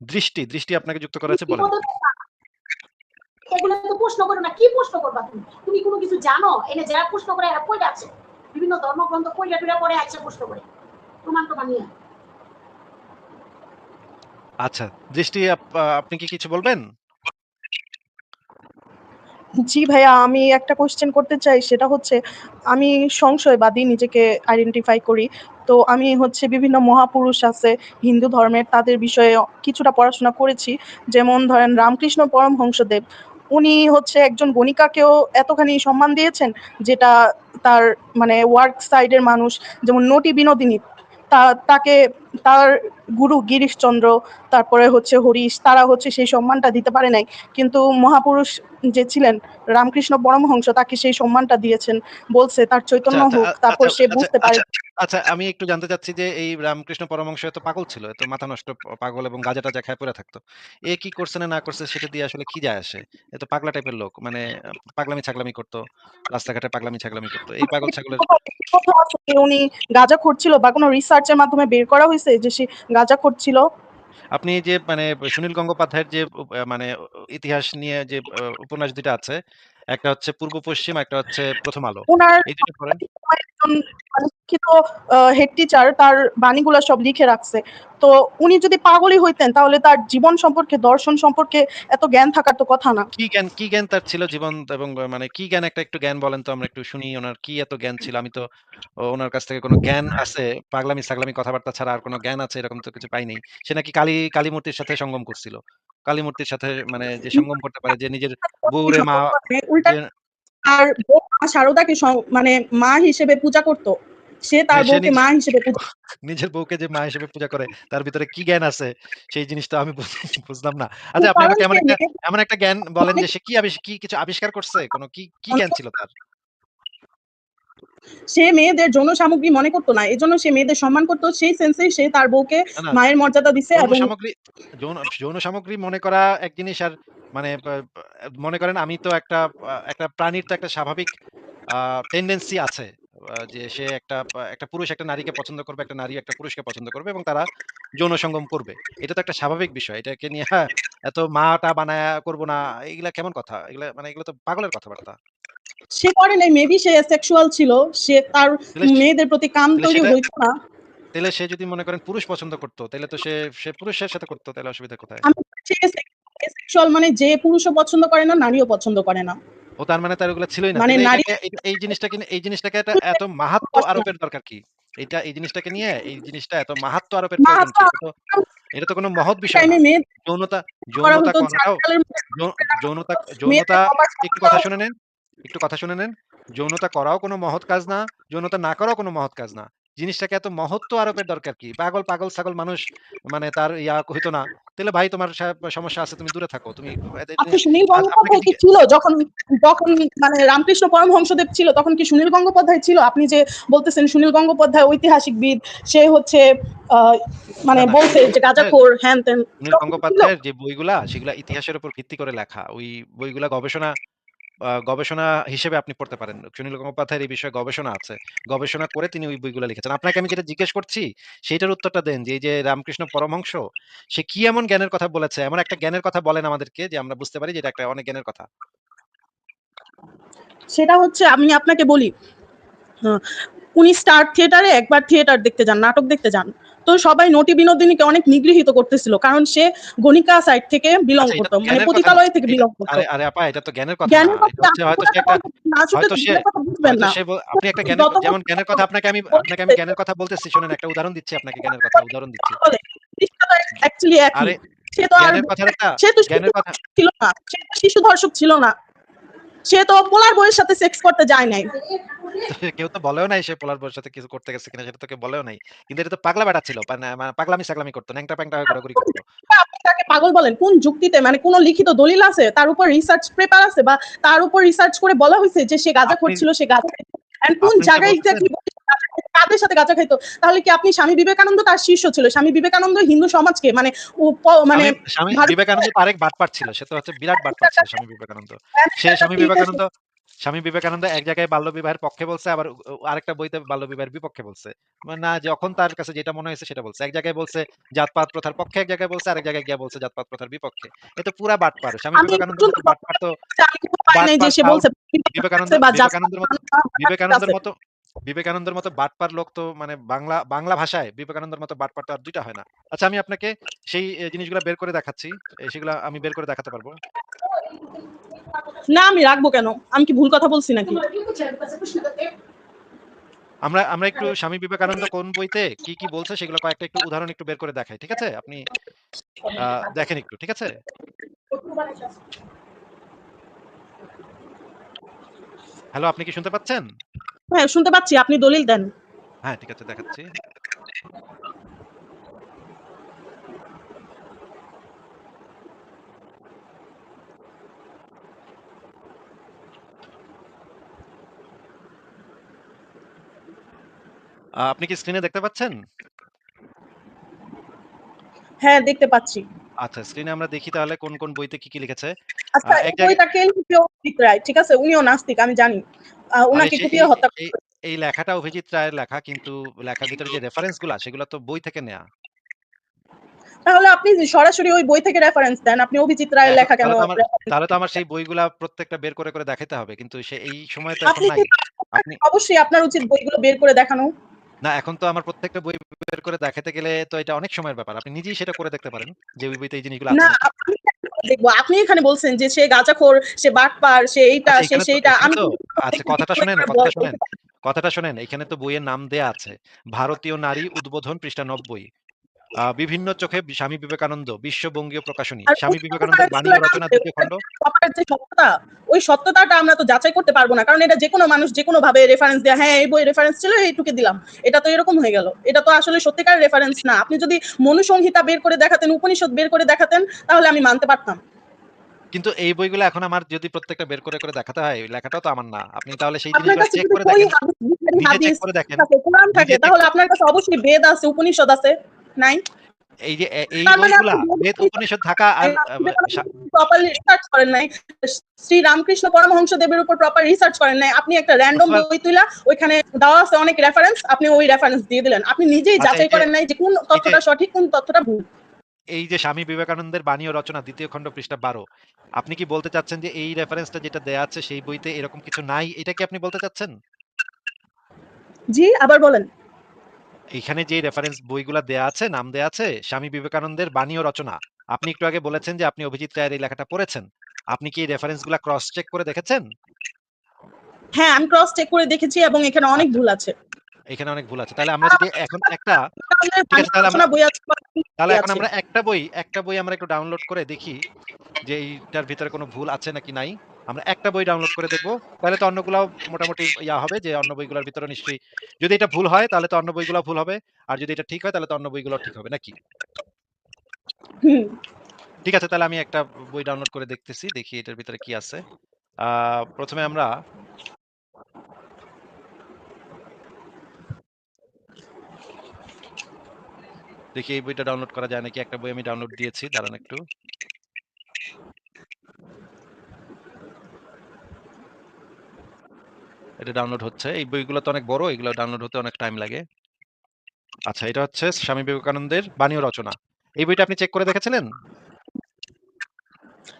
দৃষ্টি, দৃষ্টি আপনাকে যুক্ত করা আছে বলেন। এগুলো তো প্রশ্ন করো না কি প্রশ্ন করবা তুমি? তুমি কোনো কিছু জানো? এনে যারা প্রশ্ন করে এরা কই আছে। বিভিন্ন ধর্মগ্রন্থ কইরা টুইরা পরে আছে প্রশ্ন করে। প্রমাণ প্রমাণ নিয়ে আচ্ছা, দৃষ্টি আপ আপনি কি কিছু বলবেন? জি ভাইয়া, আমি একটা কোয়েশ্চেন করতে চাই, সেটা হচ্ছে আমি সংশয়বাদী নিজেকে আইডেন্টিফাই করি। তো আমি হচ্ছে বিভিন্ন মহাপুরুষ আছে, হিন্দু ধর্মের, তাদের বিষয়ে কিছুটা পড়াশোনা করেছি। যেমন ধরেন রামকৃষ্ণ পরমহংসদেব। উনি হচ্ছে একজন গণিকাকেও এতখানি সম্মান দিয়েছেন, যেটা তার মানে ওয়ার্ক সাইডের মানুষ, যেমন নটি বিনোদিনী, তা, তাকে তার গুরু গিরিশচন্দ্র তারপরে হচ্ছে হরিশ তারা হচ্ছে সেই সম্মানটা দিতে পারে নাই। কিন্তু মহাপুরুষ যে ছিলেন রামকৃষ্ণ পরমহংস তাকে সেই সম্মানটা দিয়েছেন। বলছে তার আচ্ছা, চৈতন্য আচ্ছা, হোক তারপর আচ্ছা, সে আচ্ছা, বুঝতে পারে আচ্ছা, আচ্ছা আমি একটু জানতে চাচ্ছি যে এই রামকৃষ্ণ পরমহংস এত পাগল ছিল, এত মাথা নষ্ট পাগল এবং গাঁজা-টাজা খায় পইড়া থাকতো। এ কি করছে না, না করছে সেটা দিয়ে আসলে কি যায় আসে? এ তো পাগলা টাইপের লোক। মানে পাগলামি-ছাগলামি করতো রাস্তাঘাটে পাগলামি-ছাগলামি করতো এই পাগল ছাগলের উনি গাঁজাখোর ছিল বা কোনো রিসার্চ এর মাধ্যমে বের করা হইছে যে সে গাঁজা ছিল? আপনি যে মানে সুনীল গঙ্গোপাধ্যায়ের যে মানে ইতিহাস নিয়ে যে উপন্যাস দুটা আছে। একটা হচ্ছে পূর্ব পশ্চিম, একটা হচ্ছে প্রথম আলো। এই ২ পড়েন। শিক্ষিত হেড টিচার তার বাণীগুলা সব লিখে রাখছে। তো উনি যদি পাগলই হইতেন তাহলে তার জীবন সম্পর্কে, দর্শন সম্পর্কে এত জ্ঞান থাকার তো কথা না। কি জ্ঞান কি জ্ঞান তার ছিল জীবন এবং মানে কি জ্ঞান একটা একটু জ্ঞান বলেন তো আমরা একটু শুনি উনার কি এত জ্ঞান ছিল? আমি তো ও উনার কাছ থেকে কোনো জ্ঞান আছে, পাগলামি-ছাগলামি কথাবার্তা ছাড়া আর কোনো জ্ঞান আছে এরকম তো কিছু পাইনি সে নাকি কালী কালীমূর্তির সাথে সঙ্গম করছিল। কালীমূর্তির সাথে মানে যে সঙ্গম করতে পারে যে নিজের বউরে মা তার বউ শারদাকে মানে মা হিসেবে পূজা করত। সে তার হ্যাঁ, বউকে মা হিসেবে নিজের বউকে যে মা হিসেবে পূজা করে তার ভিতরে কি জ্ঞান আছে সেই জিনিসটা আমি বুঝ বুঝলাম না। আচ্ছা আপনি আমাকে এমন একটা এমন একটা জ্ঞান বলেন যে সে কি কি কিছু আবিষ্কার করছে? কোন কি, কি জ্ঞান ছিল তার? সে মেয়েদের যৌন সামগ্রী মনে করত না। এজন্য সে মেয়েদের সম্মান করত। সেই সেন্সে সে তার বউকে মায়ের মর্যাদা দিছে এবং সামগ্রী যৌন সামগ্রী মনে করা এক জিনিস আর মানে মনে করেন আমি তো একটা একটা প্রাণীর তো একটা স্বাভাবিক টেনডেন্সি আছে। যে সে একটা একটা পুরুষ একটা নারীকে পছন্দ করবে, একটা নারী একটা পুরুষকে পছন্দ করবে এবং তারা যৌন সঙ্গম করবে। এটা তো একটা স্বাভাবিক বিষয়। এটাকে নিয়ে এত মা-টা বানায়া করব না। এগুলা কেমন কথা? এগুলা মানে এগুলো তো পাগলের কথাবার্তা। সে করে নাই মেবি সে সেক্সুয়াল ছিল। সে তার মেয়েদের প্রতি কাম তৈরি হইত না। তাইলে সে যদি মনে করেন পুরুষ পছন্দ করত, তাইলে তো সে, সে পুরুষের সাথে করত। তাইলে অসুবিধা কোথায়? আমি সেক্সুয়াল মানে যে পুরুষও পছন্দ করে না, নারীও পছন্দ করে না। ও তার মানে তার ওগুলা ছিলই না। মানে এই জিনিসটা কিন্তু এই জিনিসটাকে এত এত মাহাত্ম আরোপের দরকার কি? এটা এই জিনিসটাকে নিয়ে এই জিনিসটা এত মাহাত্ম আরোপের প্রয়োজন? এটা তো কোনো মহৎ বিষয়। যৌনতা যৌনতা যৌনতা যৌনতা একটু কথা শুনে নেন, একটু কথা শুনে নেন। যৌনতা করাও কোনো মহৎ কাজ না, যৌনতা না করাও কোনো মহৎ কাজ না। জিনিসটাকে এত মহত্ব আরোপের দরকার কি? পাগল, পাগল ছাগল মানুষ মানে তার ইয়া হইতো না। তাইলে ভাই তোমার সমস্যা আছে তুমি দূরে থাকো। তুমি আচ্ছা সুনীল গঙ্গোপাধ্যায় কি ছিল যখন যখন মানে রামকৃষ্ণ পরমহংসদেব ছিল তখন কি সুনীল গঙ্গোপাধ্যায় ছিল? আপনি যে বলতেছেন সুনীল গঙ্গোপাধ্যায় ঐতিহাসিকবিদ সে হচ্ছে মানে বলছে যে গঙ্গোপাধ্যায় হ্যান-ত্যান সুনীল গঙ্গোপাধ্যায়ের যে বইগুলা সেগুলা ইতিহাসের উপর ভিত্তি করে লেখা। ওই বইগুলা গবেষণা গবেষণা হিসেবে আপনি পড়তে পারেন। সুনীল গঙ্গোপাধ্যায়ের এই বিষয়ে গবেষণা আছে। গবেষণা করে তিনি ওই বইগুলা লিখেছেন। আপনাকে আমি যেটা জিজ্ঞেস করছি সেইটার উত্তরটা দেন যে এই যে রামকৃষ্ণ পরমহংস সে কি এমন জ্ঞানের কথা বলেছে? এমন একটা জ্ঞানের কথা বলেন আমাদেরকে যে আমরা বুঝতে পারি যে এটা একটা অনেক জ্ঞানের কথা। সেটা হচ্ছে আমি আপনাকে বলি। উনি স্টার থিয়েটারে একবার থিয়েটার দেখতে যান, নাটক দেখতে যান। তো সবাই নটি বিনোদিনীকে অনেক নিগৃহীত করতেছিল। কারণ সে গণিকা সাইড থেকে বিলং আচ্ছা করত। মানে। পতিতালয় থেকে বিলং করত। আরে, আরে আপা এটা তো জ্ঞানের কথা জ্ঞানের কথা হয়তো সে একটা হয়তো সে বুঝবেন না। আপনি একটা জ্ঞানের যেমন জ্ঞানের কথা আপনাকে আমি আপনাকে আমি জ্ঞানের কথা বলতেছি শোনেন একটা উদাহরণ দিচ্ছি আপনাকে জ্ঞানের কথা উদাহরণ দিচ্ছি। আরে সে তো আর সে তো ছিল না। সে শিশু ধর্ষক ছিল না। সে তো পোলার বইয়ের সাথে সেক্স করতে যায় নাই। কেউ তো বলেও নাই সে পোলার বইয়ের সাথে কিছু করতে গেছে কিনা সেটা তোকে বলেও নাই। কিন্তু এটা তো পাগলা বেটা ছিল। মানে পাগলামি পাগলামি সাগলামি করতো ন্যাংটা-প্যাংটা করে ঘোরাঘুরি করতো আপনি তাকে পাগল বলেন। কোন যুক্তিতে মানে কোন লিখিত দলিল আছে? তার উপর রিসার্চ পেপার আছে বা তার উপর রিসার্চ করে বলা হয়েছে যে সে গাজা করছিল সে গাঁজা এন্ড কোন জায়গায় বলতেছেন কাদের সাথে গাঁজা খাইত? তাহলে কি আপনি স্বামী বিবেকানন্দ তার শিষ্য ছিল। স্বামী বিবেকানন্দ হিন্দু সমাজকে মানে মানে স্বামী বিবেকানন্দ আরেক বাটপার ছিল। সে তো হচ্ছে বিরাট বাটপার ছিল স্বামী বিবেকানন্দ। সে স্বামী বিবেকানন্দ স্বামী বিবেকানন্দ এক জায়গায় বাল্যবিবাহের পক্ষে বলছে আবার আরেকটা বইতে বাল্যবিবাহের বিপক্ষে বলছে। মানে না যখন তার কাছে যেটা মনে হয়েছে সেটা বলছে। এক জায়গায় বলছে জাতপাত প্রথার পক্ষে, এক জায়গায় বলছে, আরেক জায়গায় গিয়া বলছে জাতপাত প্রথার বিপক্ষে। এ তো পুরা বাটপার। স্বামী বিবেকানন্দ বাটপার তো বিবেকানন্দ বিবেকানন্দের মতো বিবেকানন্দের মতো বিবেকানন্দের মতো বাটপার লোক তো মানে বাংলা বাংলা ভাষায় বিবেকানন্দের মতো বাটপার তো আর দুইটা হয় না। আচ্ছা আমি আপনাকে সেই জিনিসগুলো বের করে দেখাচ্ছি। সেগুলো আমি বের করে দেখাতে পারব। না আমি রাখব কেন? আমি কি ভুল কথা বলছি নাকি? আমরা আমরা একটু স্বামী বিবেকানন্দ কোন বইতে কি কি বলছে সেগুলো কয়েকটা একটু উদাহরণ একটু বের করে দেখাই ঠিক আছে? আপনি দেখেন একটু ঠিক আছে? হ্যালো আপনি কি শুনতে পাচ্ছেন? হ্যাঁ, শুনতে পাচ্ছি। আপনি দলিল দেন। হ্যাঁ, ঠিক আছে দেখাচ্ছি। আপনি কি স্ক্রিনে দেখতে পাচ্ছেন? হ্যাঁ, দেখতে পাচ্ছি। আচ্ছা স্ক্রিনে আমরা দেখি তাহলে কোন, কোন বইতে কি, কি লিখেছে। আচ্ছা রায়। ঠিক আছে? উনিও নাস্তিক আমি জানি। উনাকে কুপিয়ে হত্যা এই লেখাটা অভিজিৎ রায়ের লেখা কিন্তু লেখার ভিতরে যে সেগুলা তো বই থেকে নেয়া। তাহলে আপনি সরাসরি ওই বই থেকে রেফারেন্স দেন। আপনি অভিজিৎ রায়ের লেখা কেন তাহলে তো আমার সেই বইগুলা প্রত্যেকটা বের করে, করে দেখাইতে হবে। কিন্তু সে এই সময় তো এখন নাই। আপনি অবশ্যই আপনার উচিত বইগুলো বের করে দেখানো। না এখন তো আমার প্রত্যেকটা বই বের করে দেখাতে গেলে তো এটা অনেক সময়ের ব্যাপার। আপনি নিজেই সেটা করে দেখতে পারেন। যে ওই বইতে এই জিনিসগুলো আছে না আপনি দেখব। আপনি এখানে বলছেন যে সে গাঁজাখোর, সে বাটপার, সে এইটা, আচ্ছা সে সেইটা। আমি আচ্ছা কথাটা শুনেন কথাটা শুনেন কথাটা শোনেন। এখানে তো বইয়ের নাম দেয়া আছে। ভারতীয় নারী উদ্বোধন পৃষ্ঠা ৯০ আ বিভিন্ন চোখে স্বামী বিবেকানন্দ বিশ্ববঙ্গীয় প্রকাশনী। স্বামী ওই বিবেকানন্দের বাণী রচনা ২য় খণ্ড। যে সত্যতা, ওই সত্যতাটা আমরা তো যাচাই করতে পারব না। কারণ এটা যেকোনো মানুষ যেকোনো ভাবে রেফারেন্স দেয়া, হ্যাঁ, এই বই রেফারেন্স ছিল এইটুকু দিলাম। এটা তো এরকম হয়ে গেল। এটা তো আসলে সত্যিকার রেফারেন্স না। আপনি যদি মনুসংহিতা বের করে দেখাতেন, উপনিষদ বের করে দেখাতেন তাহলে আমি মানতে পারতাম। কিন্তু এই বইগুলো এখন আমার যদি প্রত্যেকটা বের করে, করে দেখাতে হয়, লেখাটাও তো আমার না। আপনি তাহলে সেই জিনিসগুলো চেক করে দেখেন। নিজে চেক করে দেখেন। কোরআন থাকে তাহলে আপনার কাছে অবশ্যই বেদ আছে, উপনিষদ আছে। নাই? এই যে এই মানে বইগুলা বেদ উপনিষদ থাকা আর প্রপারলি রিসার্চ করেন নাই। শ্রী রামকৃষ্ণ পরমহংস দেবের উপর প্রপার রিসার্চ করেন নাই। আপনি একটা র‍্যান্ডম বই তুইলা ওইখানে দেওয়া আছে অনেক রেফারেন্স, আপনি ওই রেফারেন্স দিয়ে দিলেন। আপনি নিজেই আচ্ছা যাচাই করেন নাই যে কোন তথ্যটা সঠিক, কোন তথ্যটা ভুল। এই যে স্বামী বিবেকানন্দের বাণী ও রচনা ২য় খণ্ড পৃষ্ঠা ১২ আপনি কি বলতে চাচ্ছেন যে এই রেফারেন্সটা যেটা দেয়া আছে সেই বইতে এরকম কিছু নাই? এটা কি আপনি বলতে চাচ্ছেন? জি, আবার বলেন। এইখানে যে রেফারেন্স বইগুলা দেয়া আছে, নাম দেয়া আছে স্বামী বিবেকানন্দের বাণী ও রচনা। আপনি একটু আগে বলেছেন যে আপনি অভিজিৎ রায়ের এই লেখাটা পড়েছেন। আপনি কি এই রেফারেন্সগুলা ক্রস চেক করে দেখেছেন? হ্যাঁ, আমি ক্রস চেক করে দেখেছি এবং এখানে অনেক। ভুল আছে। এখানে অনেক ভুল আছে। তাহলে আমরা যদি এখন একটা তাহলে এখন আমরা একটা বই একটা বই আমরা একটু ডাউনলোড করে দেখি যে এইটার ভিতরে কোনো ভুল আছে নাকি নাই। আমরা একটা বই ডাউনলোড করে দেখব। তাহলে তো অন্যগুলাও মোটামুটি ইয়া হবে যে অন্য বইগুলোর ভিতরে নিশ্চয়ই যদি এটা ভুল হয় তাহলে তো অন্য বইগুলাও ভুল হবে। আর যদি এটা ঠিক হয় তাহলে তো অন্য বইগুলোও ঠিক হবে নাকি? ঠিক আছে তাহলে আমি একটা বই ডাউনলোড করে দেখতেছি। দেখি এটার ভিতরে কি আছে। ১ম আমরা দেখি এই বইটা ডাউনলোড করা যায় নাকি? একটা বই আমি ডাউনলোড দিয়েছি। দাঁড়ান একটু। এটা ডাউনলোড হচ্ছে। এই বইগুলো তো অনেক বড়। এগুলো ডাউনলোড হতে অনেক টাইম লাগে। আচ্ছা এটা হচ্ছে স্বামী বিবেকানন্দের বাণী ও রচনা। এই বইটা আপনি চেক করে দেখেছিলেন?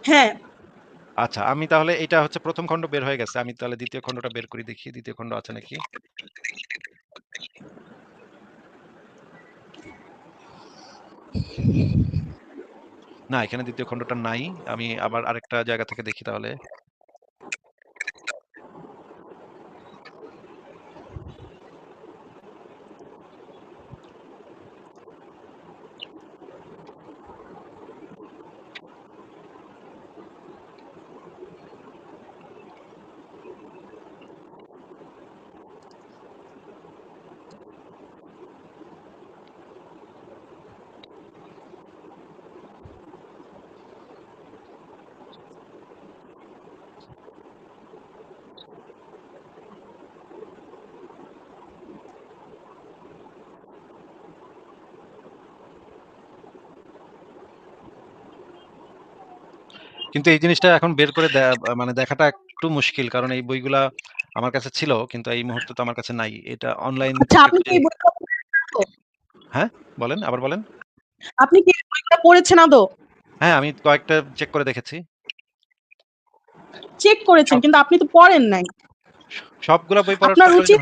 হ্যাঁ। আচ্ছা আমি তাহলে এটা হচ্ছে ১ম খণ্ড বের হয়ে গেছে। আমি তাহলে ২য় খণ্ডটা বের করি দেখি দ্বিতীয় খণ্ড আছে নাকি? না এখানে দ্বিতীয় খণ্ডটা নাই। আমি আবার আরেকটা জায়গা থেকে দেখি তাহলে। কিন্তু এই জিনিসটা এখন বের করে মানে দেখাটা একটু মুশকিল। কারণ এই বইগুলা আমার কাছে ছিল কিন্তু এই মুহূর্তে তো আমার কাছে নাই। এটা অনলাইন আচ্ছা? হ্যাঁ? বলেন, আবার বলেন। আপনি কি বইগুলো পড়েছেন আদৌ? হ্যাঁ, আমি কয়েকটা চেক করে দেখেছি। চেক করেছেন কিন্তু আপনি তো পড়েন নাই। সবগুলা বই পড়ার আপনার উচিত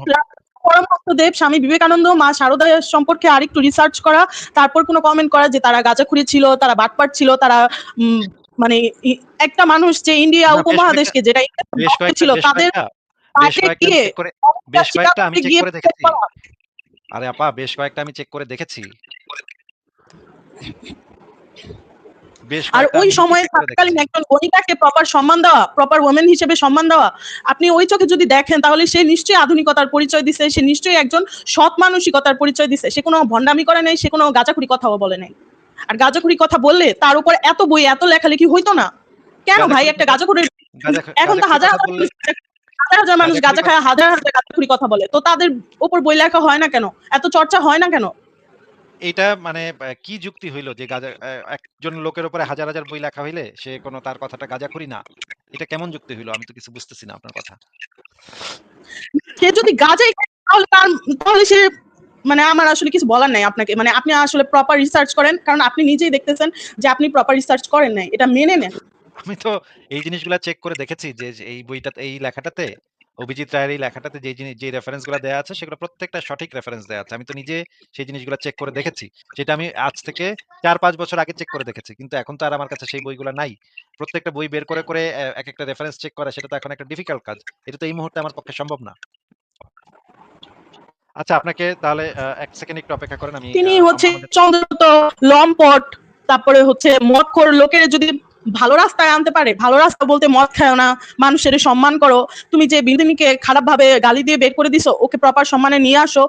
প্রয়োজন দেব স্বামী বিবেকানন্দ, মা শারদা সম্পর্কে আরেকটু রিসার্চ করা, তারপর কোনো কমেন্ট করা যে তারা গাঁজাখুরি ছিল, তারা বাটপার ছিল, তারা মানে একটা মানুষ যে ইন্ডিয়া উপমহাদেশকে যেটা ছিল তাদের বেশ কয়েকটা আমি চেক করে দেখেছি। আরে আপা বেশ কয়েকটা আমি চেক করে দেখেছি। আর ওই সময়ে থাকাকালীন একজন গণিতাকে প্রপার সম্মান দেওয়া, প্রপার ওমেন হিসেবে সম্মান দেওয়া, আপনি ওই চোখে যদি দেখেন তাহলে সে নিশ্চয়ই আধুনিকতার পরিচয় দিছে, সে নিশ্চয়ই একজন সৎ মানসিকতার পরিচয় দিছে। সে কোনো ভন্ডামি করে নাই, সে কোনো গাঁজাখুরি কথাও বলে নাই। আর গাঁজাখুরি কথা বললে তার উপর এত বই, এত লেখালেখি হইতো না। কেন ভাই একটা কথা গাঁজাখুরির গাঁজা এখন তো গাঁজাখুরি হাজার হাজার হাজার মানুষ গাঁজাখুরি গাঁজা খায়, হাজার হাজার গাঁজাখুরি কথা বলে। তো তাদের উপর বই লেখা হয় না কেন? এত চর্চা হয় না কেন? এটা মানে কি যুক্তি হইল যে গাঁজা একজন লোকের উপরে হাজার, হাজার বই লেখা হইলে সে কোনো তার কথাটা গাঁজাখুরি না। এটা কেমন যুক্তি হইল? আমি তো কিছু বুঝতেছি না আপনার কথা। সে যদি গাঁজাই তাহলে তার তাহলে সে মানে আমার আসলে কিছু বলার নাই আপনাকে। মানে আপনি আসলে প্রপার রিসার্চ করেন। কারণ আপনি নিজেই দেখতেছেন যে আপনি প্রপার রিসার্চ করেন নাই। এটা মেনে নেন। আমি তো এই জিনিসগুলা চেক করে দেখেছি যে এই বইটাতে এই লেখাটাতে অভিজিৎ রায়ের এই লেখাটাতে যে জিনিস যে রেফারেন্সগুলা দেয়া আছে সেগুলো প্রত্যেকটা সঠিক রেফারেন্স দেওয়া আছে। আমি তো নিজে সেই জিনিসগুলা চেক করে দেখেছি। যেটা আমি আজ থেকে ৪-৫ বছর আগে চেক করে দেখেছি। কিন্তু এখন তো আর আমার কাছে সেই বইগুলা নাই। প্রত্যেকটা বই বের করে, করে এক একটা রেফারেন্স চেক করা সেটা তো এখন একটা ডিফিকাল্ট কাজ। এটা তো এই মুহূর্তে আমার পক্ষে সম্ভব না। আচ্ছা আপনাকে তাহলে ১ সেকেন্ড একটু অপেক্ষা করেন। আমি তিনি হচ্ছে চন্দ্রত, লম্পট, তারপরে হচ্ছে মদখোর লোকের যদি ভালো রাস্তায় আনতে পারে, ভালো রাস্তা বলতে মদ খায়ও না, মানুষের সম্মান করো। তুমি যে বিনোদিনীকে খারাপভাবে গালি দিয়ে বের করে দিছো, ওকে প্রপার সম্মানে নিয়ে আসো,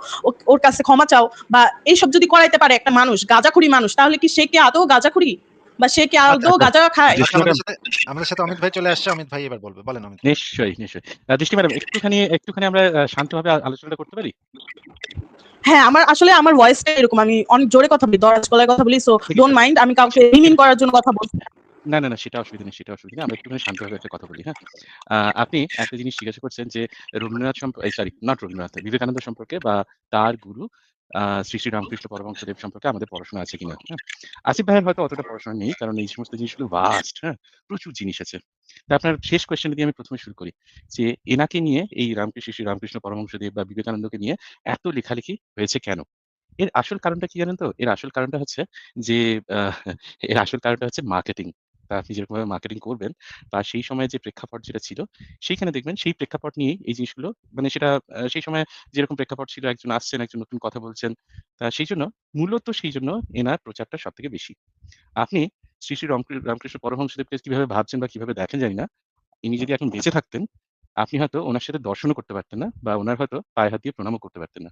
ওর কাছে ক্ষমা চাও বা এইসব যদি করাইতে পারে একটা মানুষ, গাঁজাখুরি মানুষ, তাহলে কি সে কি আদৌ গাঁজাখুরি? বা সে কি আচ্ছা, আদৌ গাঁজা খায়? আচ্ছা আমাদের সাথে অমিত ভাই চলে আসছে। অমিত ভাই এবার বলবে। বলেন অমিত। নিশ্চয়ই, নিশ্চয়ই। দৃষ্টি ম্যাডাম একটুখানি একটুখানি আমরা শান্তভাবে আলোচনাটা করতে পারি? হ্যাঁ, আমার আসলে আমার ভয়েসটা এরকম। আমি অনেক জোরে কথা বলি, দরাজ গলায় কথা বলি। সো ডোন্ট মাইন্ড আমি কাউকে রিমিন করার জন্য কথা বলছি না। না, না, সেটা অসুবিধা নেই, সেটা অসুবিধা নেই। আমরা একটুখানি শান্তভাবে একটা কথা বলি, হ্যাঁ? আপনি একটা জিনিস জিজ্ঞাসা করছেন যে রবীন্দ্রনাথ সম্প এই সরি নট রবীন্দ্রনাথ, বিবেকানন্দ সম্পর্কে বা তার গুরু শ্রী, শ্রী রামকৃষ্ণ পরমহংসদেব সম্পর্কে আমাদের পড়াশোনা আছে কিনা, হ্যাঁ? আসিফ ভাইয়ের হয়তো অতটা পড়াশোনা নেই। কারণ এই সমস্ত জিনিসগুলো ভাস্ট, হ্যাঁ? প্রচুর জিনিস আছে। তা আপনার শেষ কোয়েশ্চেন দিয়ে আমি প্রথমে শুরু করি। যে এনাকে নিয়ে এই রামকৃষ্ণ শ্রী রামকৃষ্ণ পরমহংসদেব বা বিবেকানন্দকে নিয়ে এত লেখালেখি হয়েছে কেন? এর আসল কারণটা কি জানেন তো? এর আসল কারণটা হচ্ছে যে এর আসল কারণটা হচ্ছে মার্কেটিং। তা আপনি যেরকমভাবে মার্কেটিং করবেন বা সেই সময়ে যে প্রেক্ষাপট যেটা ছিল, সেইখানে দেখবেন সেই প্রেক্ষাপট নিয়েই এই জিনিসগুলো মানে সেটা সেই সময়ে যেরকম প্রেক্ষাপট ছিল একজন আসছেন, একজন নতুন কথা বলছেন। তা সেইজন্য মূলত সেইজন্য এনার প্রচারটা সবথেকে বেশি। আপনি শ্রী, শ্রী রমকৃ রামকৃষ্ণ পরমহংসদেবকে কীভাবে ভাবছেন বা কীভাবে দেখেন জানি না। ইনি যদি এখন বেঁচে থাকতেন, আপনি হয়তো ওনার সাথে দর্শনও করতে পারতেন না বা ওনার হয়তো পায়ে হাত দিয়ে প্রণামও করতে পারতেন না।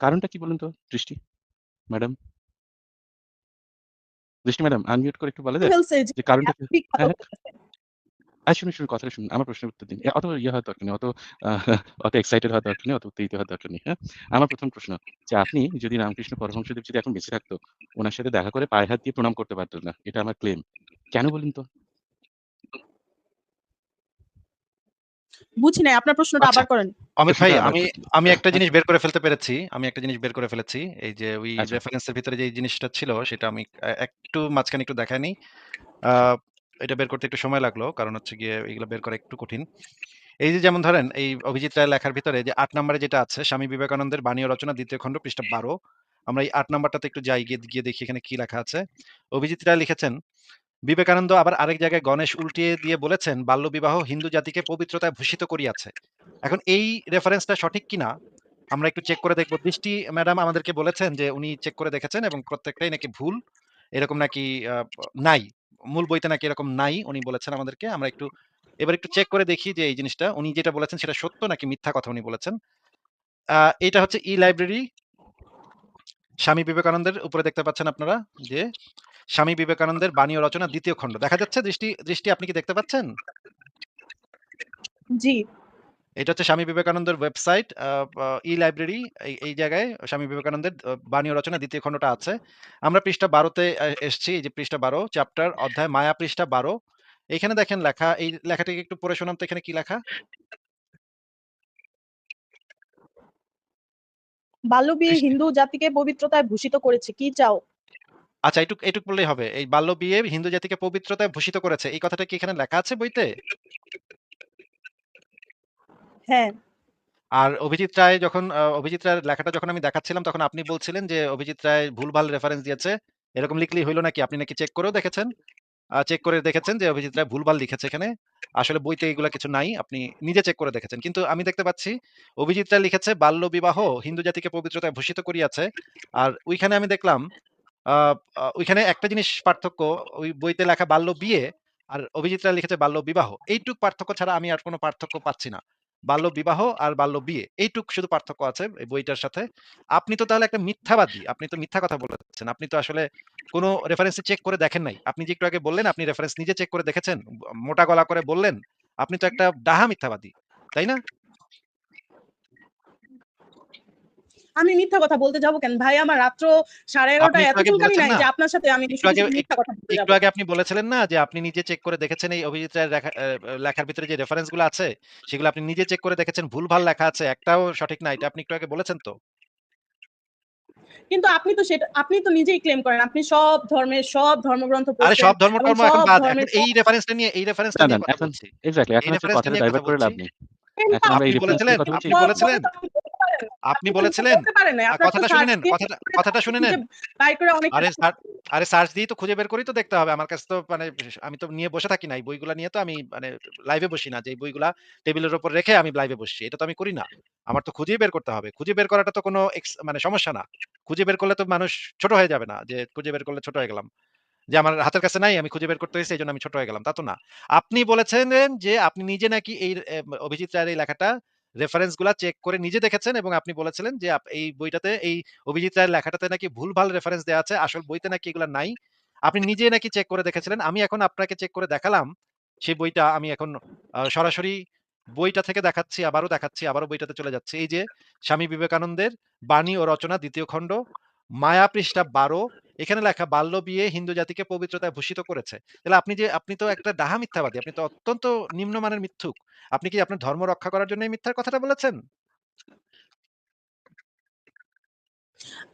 কারণটা কি বলুন তো দৃষ্টি ম্যাডাম? দৃষ্টি ম্যাডাম আনমিউট করে একটু বলে দেন যে কারণটা কথা হ্যাঁ, হ্যাঁ। বলেছে। আ শুনুন, শুনুন কথাটা শুনুন। আমার প্রশ্নের উত্তর দিন। অত ইয়ে হওয়ার দরকার নেই। অত অত এক্সাইটেড হওয়ার দরকার নেই, অত উত্তেজিত হওয়ার দরকার নেই, হ্যাঁ? আমার প্রথম প্রশ্ন যে আপনি যদি রামকৃষ্ণ পরমহংসদেব যদি এখন বেঁচে থাকতো, ওনার সাথে দেখা করে পায়ে হাত দিয়ে প্রণাম করতে পারতেন না। এটা আমার ক্লেম। কেন বলুন তো? বুঝি নাই। আপনার প্রশ্নটা আচ্ছা। আবার করেন। অমিত ভাই আমি আমি একটা। জিনিস বের করে ফেলতে পেরেছি। আমি একটা জিনিস বের করে ফেলেছি। এই যে ওই আচ্ছা। রেফারেন্স এর ভিতরে যে জিনিসটা ছিল সেটা আমি একটু মাঝখানে একটু দেখায় নেই। এটা বের করতে একটু সময় লাগল। কারণ হচ্ছে গিয়ে এগুলো বের করা একটু কঠিন। এই যে যেমন ধরেন এই অভিজিৎ রায় লেখার ভিতরে যে আট নম্বরে যেটা আছে স্বামী বিবেকানন্দের বাণী ও রচনা দ্বিতীয় খণ্ড পৃষ্ঠা ১২ আমরা এই আট নাম্বারটাতে একটু যাই গিয়ে, গিয়ে দেখি এখানে কি লেখা আছে। অভিজিৎ রায় লিখেছেন, বিবেকানন্দ আবার আরেক জায়গায় গণেশ উল্টিয়ে দিয়ে বলেছেন, বাল্যবিবাহ হিন্দু জাতিকে পবিত্রতায় ভূষিত করিয়াছে। এখন এই রেফারেন্সটা সঠিক কিনা আমরা একটু চেক করে দেখব দৃষ্টি ম্যাডাম আমাদেরকে বলেছেন যে উনি চেক করে দেখেছেন এবং প্রত্যেকটাই নাকি ভুল। এরকম নাকি নাই। মূল বইতে নাকি এরকম নাই উনি বলেছেন আমাদেরকে। আমরা একটু এবার একটু চেক করে দেখি যে এই জিনিসটা উনি যেটা বলেছেন সেটা সত্য নাকি মিথ্যা কথা উনি বলেছেন। এটা হচ্ছে ই-লাইব্রেরি স্বামী বিবেকানন্দের উপরে দেখতে পাচ্ছেন আপনারা যে স্বামী বিবেকানন্দের বাণী ও রচনা ২য় খণ্ড। দেখা যাচ্ছে দৃষ্টি দৃষ্টি আপনি কি দেখতে পাচ্ছেন? জি। এটা হচ্ছে স্বামী বিবেকানন্দের ওয়েবসাইট আ ই-লাইব্রেরি এই, জায়গায় স্বামী বিবেকানন্দের বাণী ও রচনা ২য় খণ্ডটা আছে। আমরা পৃষ্ঠা ১২ তে এসছি। এই যে পৃষ্ঠা ১২ চ্যাপ্টার অধ্যায় মায়া পৃষ্ঠা ১২ এইখানে দেখেন লেখা এই লেখাটাকে একটু পড়ে শোনাম তো এখানে কি লেখা? বাল্যবিয়ে হিন্দু জাতিকে পবিত্রতায় ভূষিত করেছে। কি চাও? আচ্ছা এইটুক এইটুক বললেই হবে। এই বাল্য বিয়ে হিন্দু জাতিকে পবিত্রতায় ভূষিত করেছে। এই কথাটা কি এখানে লেখা আছে বইতে? হ্যাঁ। আর অভিজিৎ রায় যখন অভিজিৎ রায়ের লেখাটা যখন আমি দেখাচ্ছিলাম তখন আপনি বলছিলেন যে অভিজিৎ রায় ভুলভাল রেফারেন্স দিয়েছে। এরকম লিখলেই হইল নাকি? আপনি নাকি চেক করেও দেখেছেন? চেক করে দেখেছেন যে অভিজিৎ রায় ভুলভাল লিখেছে এখানে। আসলে বইতে এগুলা কিছু নাই। আপনি নিজে চেক করে দেখেছেন। কিন্তু আমি দেখতে পাচ্ছি অভিজিৎ রায় লিখেছে বাল্য বিবাহ হিন্দু জাতিকে পবিত্রতায় ভূষিত করিয়াছে। আর ওইখানে আমি দেখলাম ওইখানে একটা জিনিস পার্থক্য, ওই বইতে লেখা বাল্য বিয়ে আর অভিজিৎ রায় লিখেছে বাল্য বিবাহ। এইটুক পার্থক্য ছাড়া আমি আর কোন পার্থক্য পাচ্ছি না। বাল্য বিবাহ আর বাল্য বিয়ে, এইটুক শুধু পার্থক্য আছে এই বইটার সাথে। আপনি তো তাহলে একটা মিথ্যাবাদী। আপনি তো মিথ্যা কথা বলেছেন। আপনি তো আসলে কোনো রেফারেন্স চেক করে দেখেন নাই। আপনি যে একটু আগে বললেন, আপনি রেফারেন্স নিজে চেক করে দেখেছেন। মোটা গলা করে বললেন। আপনি তো একটা ডাহা মিথ্যাবাদী। তাই না? আমি মিথ্যা কথা বলতে যাব কেন? ভাই আমার রাত্র 11:30 একটু এত চুলকানি নাই যে আপনার সাথে আমি মিথ্যা কথা একটু আগে আপনি বলেছিলেন না যে আপনি নিজে চেক করে দেখেছেন এই অভিজিৎ রায়ের লেখার ভিতরে যে রেফারেন্সগুলো আছে সেগুলো আপনি নিজে চেক করে দেখেছেন ভুলভাল লেখা আছে। একটাও সঠিক না। এটা আপনি একটু আগে বলেছেন তো? কিন্তু আপনি তো সেটা আপনি তো নিজেই ক্লেম করেন। আপনি সব ধর্মের সব ধর্মগ্রন্থ আরে সব ধর্ম টর্ম এখন বাদ। এখন এই রেফারেন্সটা নিয়ে এই রেফারেন্সটা নিয়ে এখন এই এখন কথাটা ডাইভার্ট করে লাভ নেই। এখন আমরা এই কথা বলেছিলেন আপনি বলেছিলেন কথাটা শুনে নেন, কথাটা কথাটা শুনে নেন। খুঁজে করে আরে আরে সার্চ দিয়েই তো খুঁজে বের করেই তো দেখতে হবে। আমার কাছে তো মানে আমি তো নিয়ে বসে থাকি না। এই বইগুলা নিয়ে তো আমি মানে লাইভে বসি না। যে বইগুলা টেবিলের উপর রেখে আমি লাইভে বসছি। এটা তো আমি করি না। আমার তো খুঁজেই বের করতে হবে। খুঁজে বের করাটা তো কোনো মানে সমস্যা না। খুঁজে বের করলে তো মানুষ ছোট হয়ে যাবে না। যে খুঁজে বের করলে ছোট হয়ে গেলাম। যে আমার হাতের কাছে নাই আমি খুঁজে বের করতে হইছে জন্য আমি ছোট হয়ে গেলাম। তা তো না। আপনি বলেছিলেন যে আপনি নিজে নাকি এই অভিজিৎ রায়ের এই লেখাটা রেফারেন্সগুলা চেক করে নিজে দেখেছেন এবং আপনি বলেছিলেন যে এই বইটাতে এই অভিজিৎ রায়ের লেখাটাতে নাকি ভুলভাল রেফারেন্স দেওয়া আছে। আসল বইতে নাকি এগুলা নাই। আপনি নিজে নাকি চেক করে দেখেছিলেন। আমি এখন আপনাকে চেক করে দেখালাম। সেই বইটা আমি এখন সরাসরি বইটা থেকে দেখাচ্ছি, আবারও দেখাচ্ছি, আবারও বইটাতে চলে যাচ্ছে এই যে স্বামী বিবেকানন্দের বাণী ও রচনা দ্বিতীয় খণ্ড, মায়া পৃষ্ঠা ১২ এখানে লেখা, বাল্য বিয়ে হিন্দু জাতিকে পবিত্রতায় ভূষিত করেছে। তাহলে আপনি যে, আপনি তো একটা ডাহা মিথ্যাবাদী। আপনি তো অত্যন্ত নিম্নমানের মিথ্যুক। আপনি কি আপনার ধর্ম রক্ষা করার জন্য মিথ্যার কথাটা বলেছেন?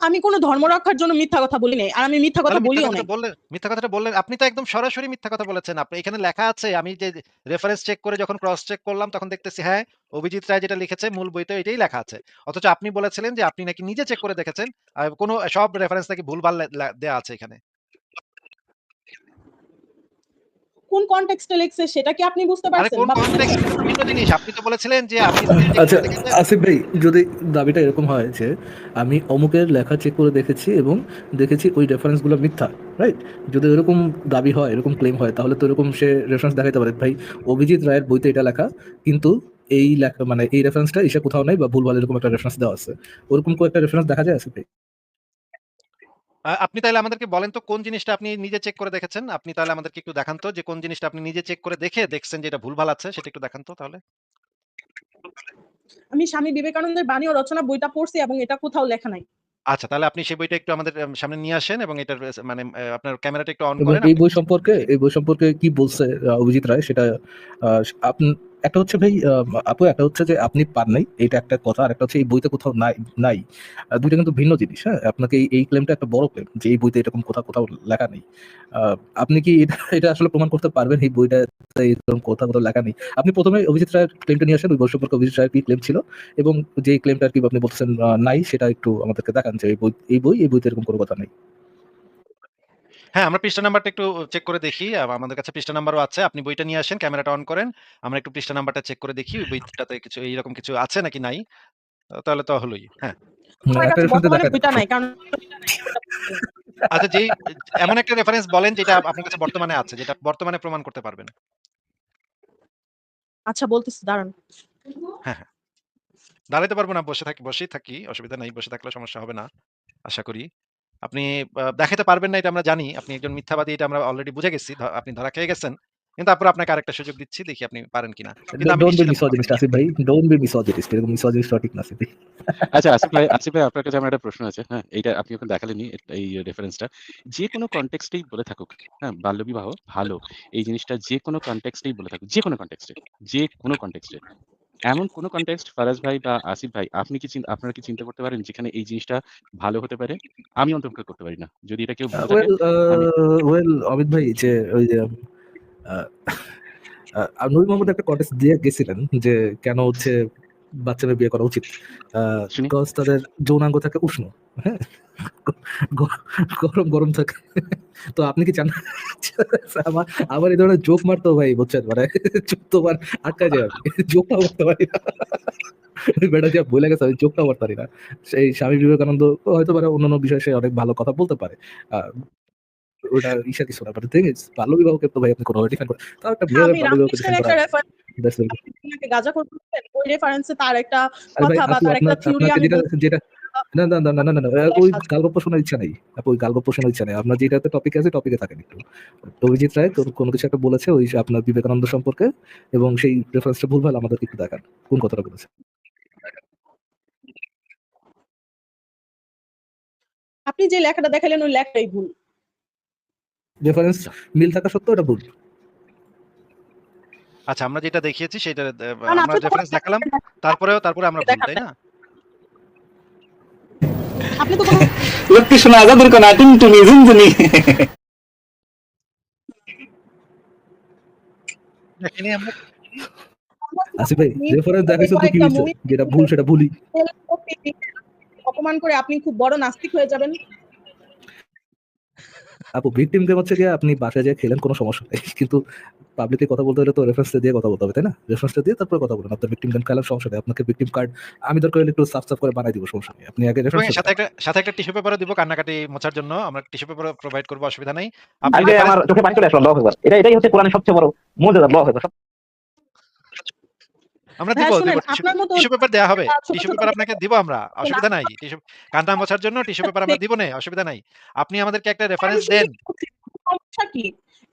আমি কোন ধর্ম রক্ষার জন্য মিথ্যা কথা বলি নাই। আর আমি মিথ্যা কথা বলিও নাই। বললেন মিথ্যা কথাটা বললেন। আপনি তো একদম সরাসরি মিথ্যা কথা বলেছেন। আপনি এখানে লেখা আছে আমি যে রেফারেন্স চেক করে যখন ক্রস চেক করলাম তখন দেখতেছি হ্যাঁ, অভিজিৎ রায় যেটা লিখেছে মূল বইতে এটাই লেখা আছে। অথচ আপনি বলেছিলেন যে আপনি নাকি নিজে চেক করে দেখেছেন। কোনো সব রেফারেন্স নাকি ভুলভাল দেয়া আছে এখানে। কোন কনটেক্সট লিখছে সেটা কি আপনি বুঝতে আরে পারছেন? কোন কনটেক্সট ভিন্ন জিনিস। আপনি তো বলেছিলেন যে আপনি আচ্ছা আসিফ ভাই যদি দাবিটা এরকম হয় যে আমি অমুকের লেখা চেক করে দেখেছি এবং দেখেছি ওই রেফারেন্সগুলো মিথ্যা রাইট যদি এরকম দাবি হয় এরকম ক্লেম হয় তাহলে তো এরকম সে রেফারেন্স দেখাতে পারে। ভাই অভিজিৎ রায়ের বইতে এটা লেখা কিন্তু এই লেখা মানে এই রেফারেন্সটা এসে কোথাও নাই বা ভুলভাল এরকম একটা রেফারেন্স দেওয়া আছে। ওরকম কোনো একটা রেফারেন্স দেখা যায় আসিফ ভাই? আ আপনি তাহলে আমাদেরকে বলেন তো কোন জিনিসটা আপনি নিজে চেক করে দেখেছেন? আপনি তাহলে আমাদেরকে একটু দেখান তো যে কোন জিনিসটা আপনি নিজে চেক করে দেখে দেখছেন যে এটা ভুলভাল আছে সেটা একটু দেখান তো তাহলে। আমি স্বামী বিবেকানন্দের বাণী ও রচনা বইটা পড়ছি এবং এটা কোথাও লেখা নাই। আচ্ছা তাহলে আপনি সেই বইটা একটু আমাদের সামনে নিয়ে আসেন এবং এটার এস মানে আপনার ক্যামেরাটা একটু অন এবং করেন। এই আপনি বই সম্পর্কে এই বই সম্পর্কে কি বলছে অভিজিৎ রায় সেটা আহ, আপনি একটা হচ্ছে ভাই আপু, একটা হচ্ছে যে আপনি পান নাই এটা একটা কথা আর একটা হচ্ছে এই বইতে কোথাও নাই নাই। দুইটা কিন্তু ভিন্ন জিনিস হ্যাঁ? আপনাকে এই ক্লেমটা একটা বড় ক্লেম যে এই বইতে এরকম কোথাও কোথাও লেখা নেই। আপনি কি এটা এটা আসলে প্রমাণ করতে পারবেন এই বইটা এরকম কোথাও কোথাও লেখা নেই? আপনি প্রথমে অভিজিৎ রায়ের ক্লেমটা নিয়ে আসেন, ওই বই সম্পর্কে অভিজিৎ রায়ের কি ক্লেম ছিল? এবং যে ক্লেমটা আর কি আপনি বলতেছেন নাই, সেটা একটু আমাদেরকে দেখান যে এই বই এই বই, এই বইতে এরকম কোনো কথা নেই। হ্যাঁ, আমরা পৃষ্ঠা নাম্বারটা একটু চেক করে দেখি। আ আমাদের কাছে পৃষ্ঠা নাম্বারও আছে। আপনি বইটা নিয়ে আসেন, ক্যামেরাটা অন করেন। আমরা একটু পৃষ্ঠা নাম্বারটা চেক করে দেখি। বইটাতে কিছু এইরকম কিছু আছে নাকি নাই। আ তাহলে তো হলোই। হ্যাঁ। মানে আমার একটা কাছে রেফারেন্স বর্তমানে দেখা বইটা নাই কারণ আচ্ছা যেই এমন একটা রেফারেন্স বলেন যেটা আপনার কাছে বর্তমানে আছে, যেটা বর্তমানে প্রমাণ করতে পারবেন। আচ্ছা বলতেছি দাঁড়ান। হ্যাঁ, হ্যাঁ। দাঁড়াইতে পারব না, বসে থাকি বসেই থাকি। অসুবিধা নাই। বসে থাকলে সমস্যা হবে না। আশা করি। আপনি দেখাতে পারবেন না এটা আমরা জানি। আপনি একজন মিথ্যাবাদী এটা আমরা অলরেডি বুঝে গেছি। আপনি ধরা খেয়ে গেছেন। কিন্তু তারপর আপনাকে আরেকটা সুযোগ দিচ্ছি। দেখি আপনি পারেন কিনা। ডোন্ট বি মিসোজিনিস্ট আসিফ ভাই ডোন্ট বি মিসোজিনিস্ট এরকম মিসোজিনিস্ট সঠিক না আসিফ ভাই। আচ্ছা আসিফ ভাই আসিফ ভাই আপনার কাছে আমার একটা প্রশ্ন আছে। হ্যাঁ? এইটা আপনি ওখানে দেখালেনই এ এই রেফারেন্সটা। যেকোনো কনটেক্সট এই বলে থাকুক, হ্যাঁ? বাল্যবিবাহ ভালো। এই জিনিসটা যেকোনো কনটেক্সট এই বলে থাকুক। যেকোনো কনটেক্সট এ, যেকোনো কনটেক্সট। এমন কোন কনটেক্সট ফারাজ ভাই বা আসিফ ভাই আপনি কি চিন আপনারা কি চিন্তা করতে পারেন যেখানে এই জিনিসটা ভালো হতে পারে? আমি অন্তত করতে পারি না। যদি এটা কেউ থাকে ওয়েল আমি ওয়েল অমিত ভাই যে ওই যে আহ, আ নবী মোহাম্মদ একটা কনটেক্সট দিয়ে গেছিলেন যে কেন হচ্ছে বাচ্চা মেয়ে বিয়ে করা উচিত। বিকজ তাদের যৌনাঙ্গ থাকে উষ্ণ। হ্যাঁ? গরম, গরম থাকে। তো আপনি কি চান আমার আমার এই ধরনের জোক মারতেও ভাই বুঝছেন মানে চোখ তো আটকায় যায়। জোকটাও মারতে পারি না। বেটা যা বইলা গেছে আমি জোকটাও মারতে পারি না। সেই স্বামী বিবেকানন্দ হয়তো পারে অন্যান্য বিষয়ে সে অনেক ভালো কথা বলতে পারে। ওটা ইসা কিছু না। বাট থিং ইজ বাল্যবিবাহকে তো ভাই আপনি কোনভাবে ডিফাইন করেন। তাও একটা আমি বাল্যবিবাহকে রামকৃষ্ণের ডিফাইন করা ওই রেফারেন্সে তার একটা কথা বা তার একটা আপনার থিওরি আমি যেটা বলছি যেটা আ না, না, না, না, না, না, না, এক ওই সাথে গালগপ্প শোনার ইচ্ছা নেই। আপু ওই গালগপ্প শোনার ইচ্ছা নেই। আপনার যেটাতে টপিক আছে টপিকে থাকেন একটু। অভিজিৎ রায় কোন কোন কিছু একটা বলেছে ওই আপনার বিবেকানন্দ সম্পর্কে এবং সেই রেফারেন্সটা ভুলভাল আমাদেরকে একটু দেখান। কোন কথাটা বলেছে? আপনি যে লেখাটা দেখালেন ওই লেখাটাই ভুল। রেফারেন্স। মিল থাকা সত্ত্বেও এটা ভুল। আচ্ছা আমরা যেটা দেখিয়েছি সেটা আমরা রেফারেন্স দেখালাম। তারপরেও তারপরে আমরা ভুল, তাই না? আপনি তো লক্ষ্মী শোনা আজাদের কোনা টুনটুনি ঝুনঝুনি এখানে আমরা আসিফ ভাই রেফারেন্স দেখাইছেন তো কি হইছে? যেটা ভুল সেটা ভুলই। অপমান করে আপনি খুব বড় নাস্তিক হয়ে যাবেন। আপু ভিকটিম গেম হচ্ছে গিয়ে আপনি বাসায় যেয়ে খেলেন কোনো সমস্যা নেই। কিন্তু পাবলিকে কথা বলতে হলে তো রেফারেন্সটা দিয়ে কথা বলতে হবে, তাই না? রেফারেন্সটা দিয়ে তারপরে কথা বলুন। আপনার ভিকটিম গেম খেলার সমস্যা নেই। আপনাকে ভিকটিম কার্ড আমি দরকার হলে একটু সাফ, সাফ করে বানাই দিব সমস্যা নেই। আপনি আগে রেফারেন্স সাথে একটা সাথে একটা টিস্যু পেপারও দিব কান্নাকাটি মোছার জন্য। আমরা টিস্যু পেপার প্রোভাইড করব অসুবিধা নেই আপনি আমার চোখে পানি চলে আসলো আকবার এটা এটাই হচ্ছে কোরআনের সবচেয়ে বড় মুজিজা আল্লাহু আকবার আমরা দিব দিব টিস্যু পেপার দেয়া হবে। টিস্যু পেপার আপনাকে দিব আমরা। অসুবিধা নাই। টিস্যু কান্না মোছার জন্য টিস্যু পেপার আমরা দিব না অসুবিধা নাই। আপনি আমাদেরকে একটা রেফারেন্স দেন। সমস্যা কি?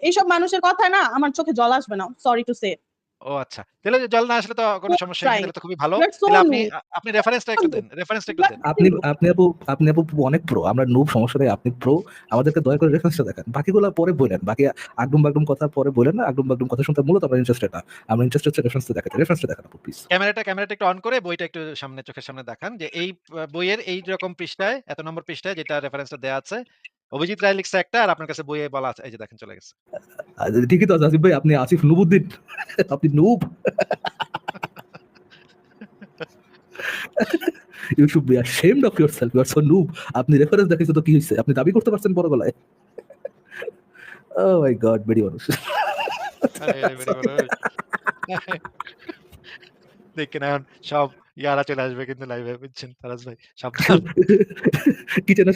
এইসব মানুষের কথা না আমার চোখে জল আসবে না। Sorry to say. ও আচ্ছা। তাহলে জল না আসলে তো কোনো সমস্যা নেই। তাহলে তো খুবই ভালো। তাহলে আপনি আপনি রেফারেন্সটা একটু দেন। রেফারেন্সটা একটু দেন। আপনি আপনি আপু আপনি আপু অনেক প্রো। আমরা নুব সমস্যা নেই। আপনি প্রো। আমাদেরকে দয়া করে রেফারেন্সটা দেখান। বাকিগুলা পরে বইলেন। বাকি আগডুম বাগডুম কথা পরে বইলেন না। আগডুম বাগডুম কথা শুনতে মূলত আমরা ইন্টারেস্টেড না। আমরা ইন্টারেস্টেড হচ্ছে রেফারেন্সটা দেখাতে। রেফারেন্সটা দেখান আপু প্লিজ। ক্যামেরাটা ক্যামেরাটা একটু অন করে বইটা একটু সামনে চোখের সামনে দেখান যে এই বইয়ের এই রকম পৃষ্ঠায় এত নম্বর পৃষ্ঠায় যেটা রেফারেন্সটা দেয়া আছে। অভিজিৎ রায় লিখছে একটা আর আপনার কাছে বইয়ে বলা আছে। এই যে দেখেন চলে গেছে। ঠিকই তো আছে আসিফ ভাই। আপনি আসিফ নুবুদ্দিন। আপনি noob. Should be ashamed of yourself. You are so noob. আপনি রেফারেন্স দেখাইছেন তো কি হইছে? আপনি দাবি করতে পারছেন বড় গলায়? Oh my God বেডি। আরে মানুষ। দেখেন সব ইয়ারা চলে আসবে কিন্তু লাইভে বুঝছেন ভাই সাবধান। কিচেনের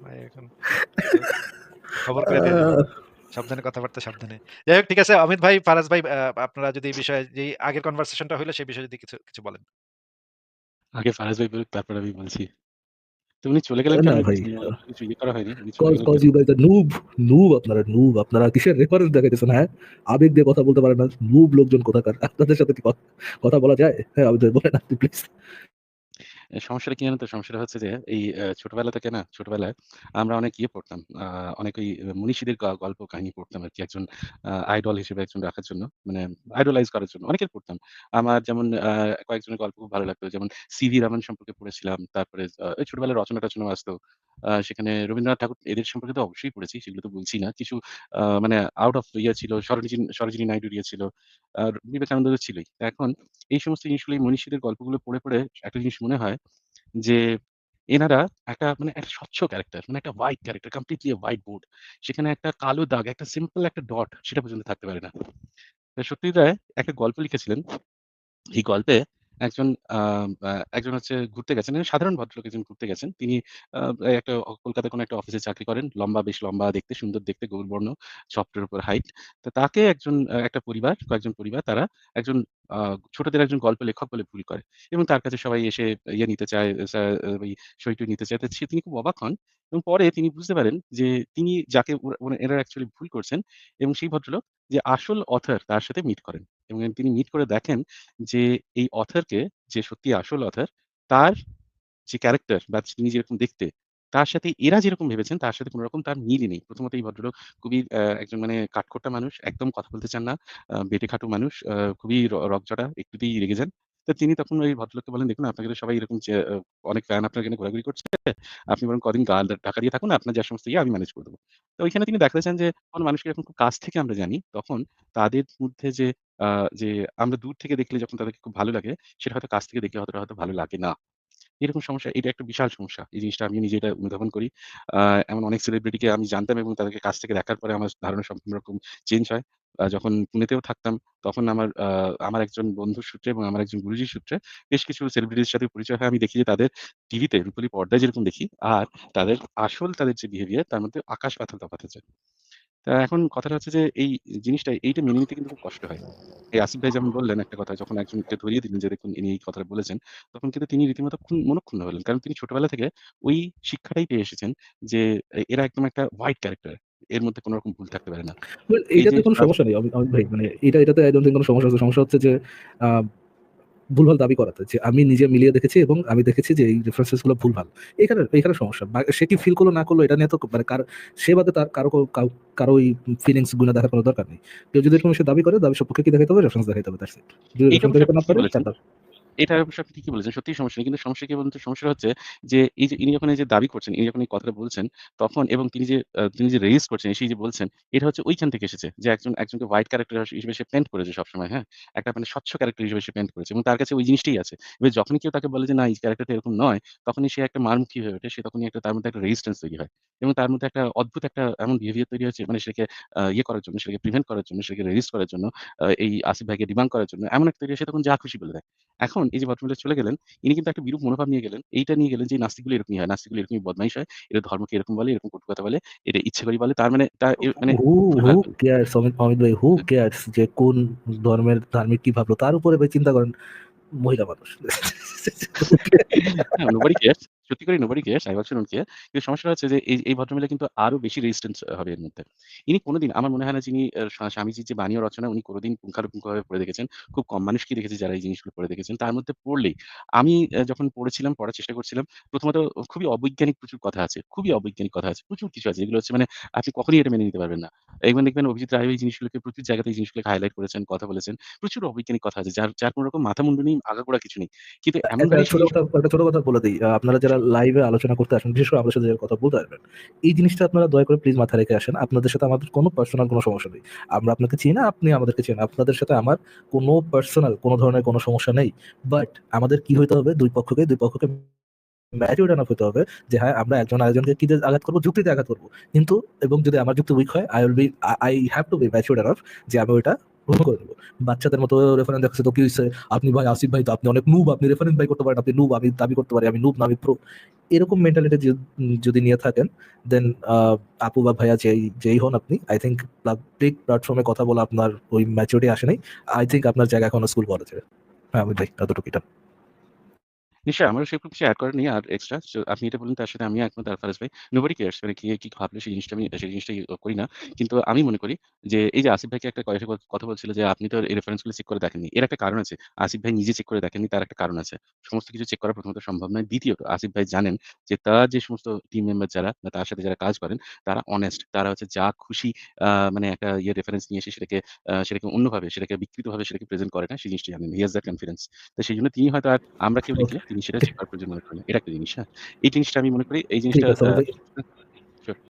ভাই এখন খবর করে সাবধানে কথাবার্তা সাবধানে। যাই হোক ঠিক আছে অমিত ভাই, ফারাজ ভাই আপনারা যদি এই বিষয়ে যেই আগের কনভারসেশনটা হইল সেই বিষয়ে যদি কিছু কিছু বলেন। আগে ফারাজ ভাই বলুক তারপর আমি বলছি। উনি চলে গেলেন না কেন? ভাই। কিছু ইয়ে করা হয়নি। Cause cause you guys are noob noob আপনারা নুব আপনারা কিসের রেফারেন্স দেখাইতেছেন হ্যাঁ? আবেগ দিয়ে কথা বলতে পারেন না। নুব লোকজন কোথাকার। আপনাদের সাথে কি কথা বলা যায়? হ্যাঁ আবেদ ভাই বলেন আপনি প্লিজ। সমস্যাটা কি জানেন তো? সমস্যাটা হচ্ছে যে এই ছোটবেলা থেকে না ছোটবেলায় আমরা অনেক ইয়ে পড়তাম। আ অনেক ওই মনীষীদের গল্প কাহিনী পড়তাম আরকি একজন আ আইডল হিসেবে একজন রাখার জন্য। মানে আইডলাইজ করার জন্য। অনেকের পড়তাম। আমার যেমন আ কয়েকজনের গল্প খুব ভালো লাগতো। যেমন সিভি রমন সম্পর্কে পড়েছিলাম। তারপরে আ ওই ছোটবেলায় রচনা-টচনাও আসতো। আ সেখানে রবীন্দ্রনাথ ঠাকুর এদের সম্পর্কে তো অবশ্যই পড়েছি। সেগুলো তো বলছি না। কিছু আ মানে আউট অফ ইয়ে ছিল। সরোজিনী সরোজিনী নাইডুর ইয়ে ছিল। আর বিবেকানন্দ ছিলই। এখন এই সমস্ত জিনিসগুলো এই মনীষীদের গল্পগুলো পড়ে, পড়ে একটা জিনিস মনে হয় যে এনারা একটা মানে একটা স্বচ্ছ ক্যারেক্টার মানে একটা white character completely white board. সেখানে একটা কালো দাগ, একটা সিম্পল একটা ডট সেটা পর্যন্ত থাকতে পারে না। সত্যি একটা গল্প লিখেছিলেন। এই গল্পে একজন আ আ একজন হচ্ছে ঘুরতে গেছেন। সাধারণ ভদ্রলোক একজন ঘুরতে গেছেন। তিনি একটা কলকাতার কোনো একটা অফিসে চাকরি করেন। লম্বা, বেশ লম্বা দেখতে, সুন্দর দেখতে, গৌরবর্ণ, সফটের উপর হাইট। তো তাকে একজন একটা পরিবার, কয়েকজন পরিবার তারা একজন ছোটদের একজন গল্প লেখক বলে ভুল করে। এবং তার কাছে সবাই এসে ইয়ে নিতে চায়, ওই নিতে চায়। তো সে তিনি খুব অবাক হন এবং পরে তিনি বুঝতে পারেন যে তিনি যাকে এনারা অ্যাকচুয়ালি ভুল করছেন এবং সেই ভদ্রলোক যে আসল অথর তার সাথে মিট করেন এবং তিনি মিট করে দেখেন যে এই অথারকে যে সত্যি আসল অথার তার যে ক্যারেক্টার বা তিনি যেরকম দেখতে, তার সাথে এরা যেরকম ভেবেছেন তার সাথে কোন রকম তার মিলই নেই। প্রথমত এই ভদ্রলোক খুবই একজন মানে কাঠখোট্টা মানুষ, একদম কথা বলতে চান না। বেটে বেঁটে-খাটো মানুষ, খুবই রকজটা একটুতেই রেগে যান। তো তিনি তখন ওই ভদ্রলোককে বলেন, "দেখুন আপনাকে তো সবাই এরকম অনেক ফ্যান আপনার এখানে ঘোরাঘুরি করছে। আপনি বরং কদিন গা ঢাকা দিয়ে থাকুন। আপনার যা সমস্ত ইয়ে আমি ম্যানেজ করে দেব।" তো ওইখানে তিনি দেখাতে চান যে কোন মানুষকে যখন খুব কাছ থেকে আমরা জানি, তখন তাদের মধ্যে যে যে আমরা দূর থেকে দেখলে যখন তাদেরকে খুব ভালো লাগে, সেটা হয়তো কাছ থেকে দেখলে হয়তো হয়তো ভালো লাগে না। এরকম সমস্যা এটা একটা বিশাল সমস্যা। এই জিনিসটা আমি নিজে এটা অনুধাবন করি। এমন অনেক সেলিব্রিটিকে আমি জানতাম এবং তাদেরকে কাছ থেকে দেখার পরে আমার ধারণা সম্পূর্ণ রকম চেঞ্জ হয়। যখন পুনেতেও থাকতাম তখন আমার আমার একজন বন্ধুর সূত্রে এবং আমার একজন গুরুজির সূত্রে বেশ কিছু সেলিব্রিটির সাথে পরিচয় হয়। আমি দেখি যে তাদের টিভিতে রূপালী পর্দায় যেরকম দেখি আর তাদের আসল তাদের যে বিহেভিয়ার তার মধ্যে আকাশ পাতাল তফাৎ আছে। তা এখন কথাটা হচ্ছে যে এই জিনিসটা এইটা মেনে নিতে কিন্তু খুব কষ্ট হয়। এই আসিফ ভাই যেমন বললেন একটা কথা যখন একজনকে ধরিয়ে দিলেন যে দেখুন ইনি এই কথাটা বলেছেন, তখন কিন্তু তিনি রীতিমতো মনঃক্ষুণ্ণ হলেন। কারণ তিনি ছোটবেলা থেকে ওই শিক্ষাটাই পেয়ে এসেছেন যে এরা একদম একটা হোয়াইট ক্যারেক্টার। এর মধ্যে কোন রকম ভুল থাকতে পারে না। এইটাতে কোনো সমস্যা নেই অমিত ভাই। মানে এটা এটাতে don't think কোনো সমস্যা আছে। সমস্যা হচ্ছে যে ভুলভাল দাবি করাতে। যে আমি নিজে মিলিয়ে দেখেছি এবং আমি দেখেছি যে এই রেফারেন্সেসগুলো ভুলভাল। এখানে এখানে সমস্যা। বা সে কি ফিল করল না করল এটা নিয়ে তো মানে কার সে বাদে তার কারও কারও ওই ফিলিংসগুলো দেখার কোনো দরকার নেই। কেউ যদি এরকম সে দাবি করে দাবির সপক্ষে কি দেখাইতে হবে? রেফারেন্স হবে দেখাতে বলেছেন। তার এটা অবশ্য আপনি ঠিকই বলেছেন। সত্যিই সমস্যা নেই। কিন্তু সমস্যা কি বলুন তো? সমস্যাটা হচ্ছে যে এই যে ইনি যখন এই যে দাবি করছেন, ইনি যখন এই কথাটা বলছেন, তখন এবং তিনি যে তিনি যে রেইজ করছেন, এসেই যে বলছেন, এটা হচ্ছে ওইখান থেকে এসেছে। যে একজন একজনকে হোয়াইট ক্যারেক্টার হিসেবে সে পেইন্ট করেছে সবসময়, হ্যাঁ? একটা মানে স্বচ্ছ ক্যারেক্টার হিসেবে সে পেইন্ট করেছে এবং তার কাছে ওই জিনিসটাই আছে। এবার যখনই কেউ তাকে বলে যে না এই ক্যারেক্টারটা এরকম নয়, তখনই সে একটা মারমুখী হয়ে ওঠে। সে তখনই একটা তার মধ্যে একটা রেজিস্ট্যান্স তৈরি হয়। এবং তার মধ্যে একটা অদ্ভুত একটা এমন বিহেভিয়ার তৈরি হয়েছে মানে সেটাকে আ ইয়ে করার জন্য, সেটাকে প্রিভেন্ট করার জন্য, সেটাকে রেজিস্ট করার জন্য, আ এই আসিফ ভাইকে ডিবাঙ্ক করার জন্য এমন একটা তৈরি হয় সে তখন যা খুশি বলে দেয়। এখন এই যে ভদ্রমহিলা চলে গেলেন, ইনি কিন্তু একটা বিরূপ মনোভাব নিয়ে গেলেন। এইটা নিয়ে গেলেন যে নাস্তিকগুলো এরকমই হয়। নাস্তিকগুলো এরকমই বদমাইশ হয়। এটা ধর্মকে এরকম বলে, এরকম কটু কথা বলে, এটা ইচ্ছে করে বলে। তার মানে তা মানে হু হু কেয়ারস অমিত ভাই হু কেয়ারস যে কোন ধর্মের ধার্মিক কি ভাবলো? তার উপরে ভাই চিন্তা করেন মহিলা মানুষ। হ্যাঁ, সত্যি nobody cares I also don't care কিন্তু সমস্যাটা হচ্ছে যে এই এই ভদ্রমহিলা কিন্তু আরও বেশি রেজিস্ট্যান্স হবে এর মধ্যে। ইনি কোনদিন আমার মনে হয় না যিনি স্বামীজির যে বাণী রচনা উনি কোনদিন পুঙ্খানুপুঙ্খভাবে পড়ে দেখেছেন। খুব কম মানুষকেই দেখেছি যারা এই জিনিসগুলো পড়ে দেখেছেন। তার মধ্যে পড়লেই আমি যখন পড়েছিলাম, পড়ার চেষ্টা করছিলাম, প্রথমত খুবই অবৈজ্ঞানিক প্রচুর কথা আছে। খুবই অবৈজ্ঞানিক কথা আছে। প্রচুর কিছু আছে যেগুলো হচ্ছে মানে আপনি কখনই এটা মেনে নিতে পারবেন না। এবং দেখবেন অভিজিৎ রায় এই জিনিসগুলোকে প্রচুর জায়গাতে এই জিনিসগুলোকে হাইলাইট করেছেন, কথা বলেছেন। প্রচুর অবৈজ্ঞানিক কথা আছে যার যার কোনো রকম মাথা মুন্ডু নেই, আগাগোড়া কিছু নেই। কিন্তু এমনভাবেই ছোট কথা একটা ছোট কথা বলে দেই। আপনারা যারা লাইভে আলোচনা করতে আসেন, বিশেষ করে আমাদের সাথে যারা কথা বলতে আসবেন, এই জিনিসটা আপনারা দয়া করে প্লিজ মাথায় রেখে আসেন। আপনাদের সাথে আমাদের কোনো পার্সোনাল কোনো সমস্যা নেই। আমরা আপনাকে চিনি না, আপনি আমাদেরকে চেনেন। আপনাদের সাথে আমার কোনো পার্সোনাল কোনো ধরনের কোনো সমস্যা নেই। বাট আমাদের কি হইতে হবে? দুই পক্ষকে দুই পক্ষকে ম্যাচিউরড এনাফ হইতে হবে যে হ্যাঁ, আমরা একজন আরেকজনকে কি আঘাত করব? যুক্তিতে আঘাত করব। কিন্তু এবং যদি আমার যুক্তি উইক হয়, I will be I I have to be matured যে আমি ওইটা গ্রহণ করে নেব বাচ্চাদের মতো রেফারেন্স দেখাচ্ছে তো কি হয়েছে আপনি ভাই আসিফ ভাই তো আপনি অনেক নুব, আপনি রেফারেন্স ভাই করতে পারেন, আপনি নুব, আমি দাবি করতে পারি আমি নুব না আমি প্রো। এরকম মেন্টালিটি যদি নিয়ে থাকেন দেন আপু বা ভাইয়া যেই যেই হন আপনি আই থিংক পাবলিক প্ল্যাটফর্মে কথা বলা আপনার ওই ম্যাচুরিটি আসে নাই। আই থিঙ্ক আপনার জায়গা এখন স্কুল কলেজে। হ্যাঁ, আমি ভাই এতটুকু ডান। নিশ্চয়ই আমারও সেরকম কিছু করার নেই আর এক্সট্রা। আপনি এটা বললেন তার সাথে আমিও একমত আর ফারাজ ভাই। nobody cares মানে কে, কি ভাবলো সেই জিনিসটা, আমি সেই জিনিসটাই করি না। কিন্তু আমি মনে করি যে, এই যে আসিফ ভাইকে একটা কয়েকটা কথা বলছিল যে, আপনি তো এই রেফারেন্সগুলো চেক করে দেখেননি। এর একটা কারণ আছে। আসিফ ভাই নিজে চেক করে দেখেননি, তার একটা কারণ আছে। সমস্ত কিছু চেক করা প্রথমত সম্ভব নয়। দ্বিতীয়ত, আসিফ ভাই জানেন যে, তার যে সমস্ত টিম মেম্বার যারা বা তার সাথে যারা কাজ করেন, তারা অনেস্ট। তারা হচ্ছে যা খুশি মানে একটা ইয়ে রেফারেন্স নিয়ে এসে সেটাকে সেটাকে অন্যভাবে, সেটাকে বিকৃতভাবে সেটাকে প্রেজেন্ট করে না। সেই জিনিসটা জানেন। He has that confidence. তো সেইজন্য তিনি হয়তো আর আমরা কেউ লিখলে সেটা প্রয়োজন মনে করেন এটা একটা জিনিস, হ্যাঁ? এই জিনিসটা আমি মনে করি এই জিনিসটা।